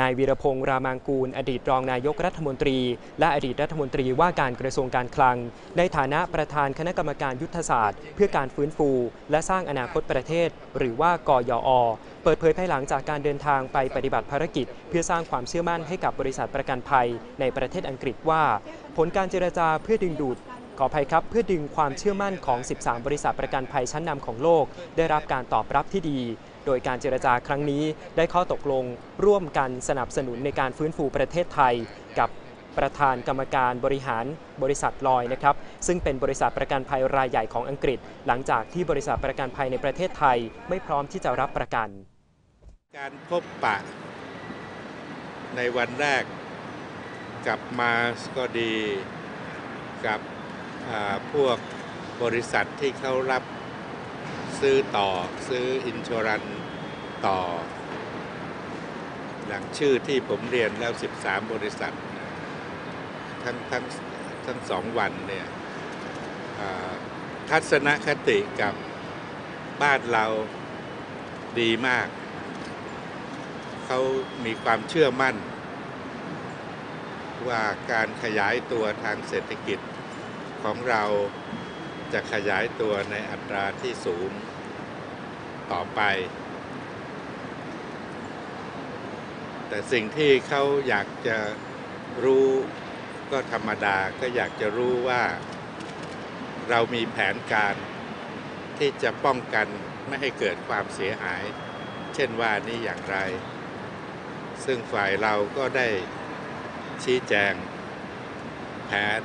นายวีรพงษ์รามางกูล อดีตรองนายกรัฐมนตรี และอดีตรัฐมนตรีว่าการกระทรวงการคลัง ในฐานะประธานคณะกรรมการยุทธศาสตร์ เพื่อการฟื้นฟู และสร้างอนาคตประเทศ หรือว่ากยอ เปิดเผยภายหลังจากการเดินทางไปปฏิบัติภารกิจ เพื่อสร้างความเชื่อมั่นให้กับบริษัทประกันภัย ในประเทศอังกฤษว่า ผลการเจรจาเพื่อดึงดูดขออภัยครับเพื่อดึงความเชื่อมั่นของ 13 บริษัทประกันภัยชั้นนำของโลก ได้รับการตอบรับที่ดี โดยการเจรจาครั้งนี้ได้ข้อตกลงร่วมกันสนับสนุนในการฟื้นฟูประเทศไทย กับประธานกรรมการบริหารบริษัทลอยนะครับ ซึ่งเป็นบริษัทประกันภัยรายใหญ่ของอังกฤษ หลังจากที่บริษัทประกันภัยในประเทศไทยไม่พร้อมที่จะรับประกัน การพบปะ ในวันแรกกับมาสก็ดีกับพวกบริษัทที่เขารับ ซื้อต่อซื้ออินช r รันต่อ หลังชื่อที่ผมเรียนแล้ว 13 บริษัท ทั้งทั้งทั้งสองวันเนี่ยทัศนคติกับบ้านเราดีมาก เขามีความเชื่อมั่น ว่าการขยายตัวทางเศรษฐกิจของเรา จะขยายตัวในอัตราที่สูงต่อไป แต่สิ่งที่เขาอยากจะรู้ก็ธรรมดาก็อยากจะรู้ว่า เรามีแผนการที่จะป้องกันไม่ให้เกิดความเสียหาย เช่นว่านี่อย่างไร ซึ่งฝ่ายเราก็ได้ชี้แจง แผน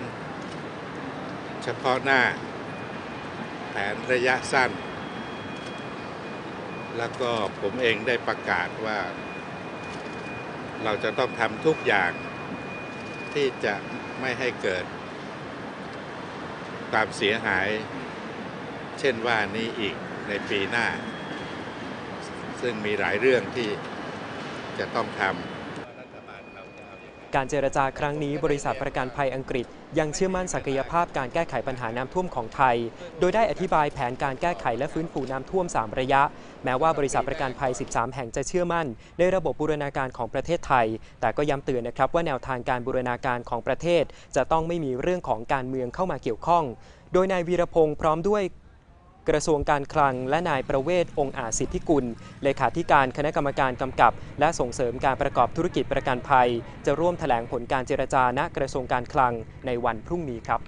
เฉพาะหน้า แผนระยะสั้น แล้วก็ผมเองได้ประกาศว่า เราจะต้องทำทุกอย่างที่จะไม่ให้เกิด ความเสียหาย เช่นว่านี้อีกในปีหน้า ซึ่งมีหลายเรื่องที่จะต้องทำ การเจรจาครั้งนี้บริษัทประกันภัยอังกฤษ ยังเชื่อมั่นศักยภาพการแก้ไขปัญหาน้ำท่วมของไทย โดยได้อธิบายแผนการแก้ไขและฟื้นฟูน้ำท่วม 3 ระยะ แม้ว่าบริษัทประกันภัย 13 แห่งจะเชื่อมั่น ในระบบบูรณาการของประเทศไทย แต่ก็ย้ำเตือนนะครับว่าแนวทางการบูรณาการของประเทศ จะต้องไม่มีเรื่องของการเมืองเข้ามาเกี่ยวข้อง โดยนายวีรพงษ์พร้อมด้วย กระทรวงการคลังและนายประเวศองค์อาจสิทธิกุล เลขาธิการคณะกรรมการกำกับ และส่งเสริมการประกอบธุรกิจประกันภัย จะร่วมแถลงผลการเจรจาณกระทรวงการคลังในวันพรุ่งนี้ครับ